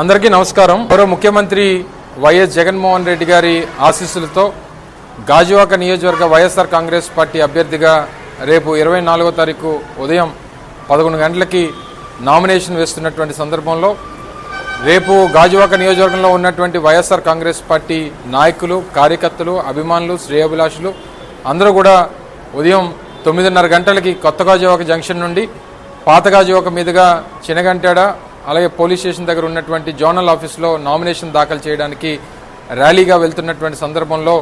అందరికీ నమస్కారం. మరో ముఖ్యమంత్రి వైఎస్ జగన్మోహన్ రెడ్డి గారి ఆశీస్సులతో గాజువాక నియోజకవర్గ వైఎస్ఆర్ కాంగ్రెస్ పార్టీ అభ్యర్థిగా రేపు ఇరవై నాలుగో తారీఖు ఉదయం పదకొండు గంటలకి నామినేషన్ వేస్తున్నటువంటి సందర్భంలో రేపు గాజువాక నియోజకవర్గంలో ఉన్నటువంటి వైఎస్ఆర్ కాంగ్రెస్ పార్టీ నాయకులు కార్యకర్తలు అభిమానులు శ్రేయాభిలాషులు అందరూ కూడా ఉదయం తొమ్మిదిన్నర గంటలకి కొత్త గాజువాక జంక్షన్ నుండి పాత గాజువాక మీదుగా చినగంటాడ అలాగే పోలీస్ స్టేషన్ దగ్గర ఉన్నటువంటి జోనల్ ఆఫీస్లో నామినేషన్ దాఖలు చేయడానికి ర్యాలీగా వెళ్తున్నటువంటి సందర్భంలో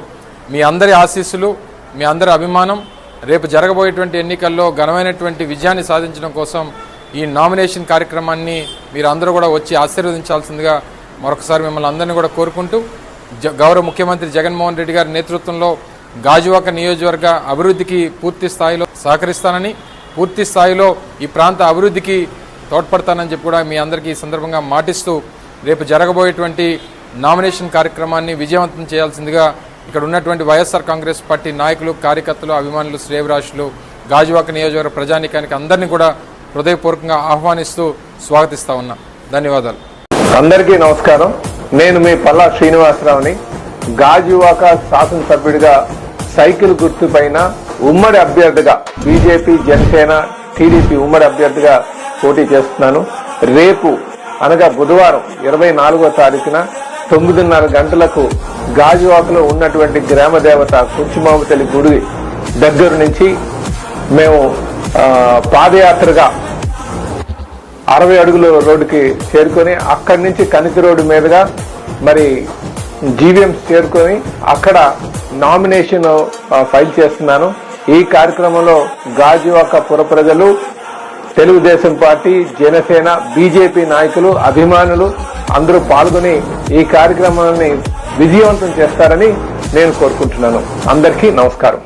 మీ అందరి ఆశీస్సులు మీ అందరి అభిమానం రేపు జరగబోయేటువంటి ఎన్నికల్లో ఘనమైనటువంటి విజయాన్ని సాధించడం కోసం ఈ నామినేషన్ కార్యక్రమాన్ని మీరు అందరూ కూడా వచ్చి ఆశీర్వదించాల్సిందిగా మరొకసారి మిమ్మల్ని అందరినీ కూడా కోరుకుంటూ జ- గౌరవ ముఖ్యమంత్రి జగన్మోహన్ రెడ్డి గారి నేతృత్వంలో గాజువాక నియోజకవర్గ అభివృద్ధికి పూర్తి స్థాయిలో సహకరిస్తానని పూర్తి స్థాయిలో ఈ ప్రాంత అభివృద్ధికి తోడ్పడతానని చెప్పి కూడా మీ అందరికీ ఈ సందర్భంగా మాటిస్తూ రేపు జరగబోయేటువంటి నామినేషన్ కార్యక్రమాన్ని విజయవంతం చేయాల్సిందిగా ఇక్కడ ఉన్నటువంటి వైఎస్ఆర్ కాంగ్రెస్ పార్టీ నాయకులు కార్యకర్తలు అభిమానులు శ్రేయభిలాషులు గాజువాక నియోజకవర్గ ప్రజానికానికి అందరినీ కూడా హృదయపూర్వకంగా ఆహ్వానిస్తూ స్వాగతిస్తా ఉన్నా. ధన్యవాదాలు. అందరికీ నమస్కారం. నేను మీ పల్లా శ్రీనివాసరావుని. గాజువాక శాసనసభ్యుడిగా సైకిల్ గుర్తు పైన ఉమ్మడి అభ్యర్థిగా బీజేపీ జనసేన టీడీపీ ఉమ్మడి అభ్యర్థిగా పోటీ చేస్తున్నాను. రేపు అనగా బుధవారం ఇరవై నాలుగో తారీఖున తొమ్మిదిన్నర గంటలకు గాజువాకలో ఉన్నటువంటి గ్రామ దేవత కుంచుమామ గుడి దగ్గర నుంచి మేము పాదయాత్రగా అరవై అడుగుల రోడ్డుకి చేరుకొని అక్కడి నుంచి కనితి రోడ్డు మీదుగా మరి జీవీఎంస్ చేరుకొని అక్కడ నామినేషన్ ఫైల్ చేస్తున్నాను. ఈ కార్యక్రమంలో గాజువాక పుర ప్రజలు తెలుగుదేశం పార్టీ జనసేన బీజేపీ నాయకులు అభిమానులు అందరూ పాల్గొని ఈ కార్యక్రమాన్ని విజయవంతం చేస్తారని నేను కోరుకుంటున్నాను. అందరికీ నమస్కారం.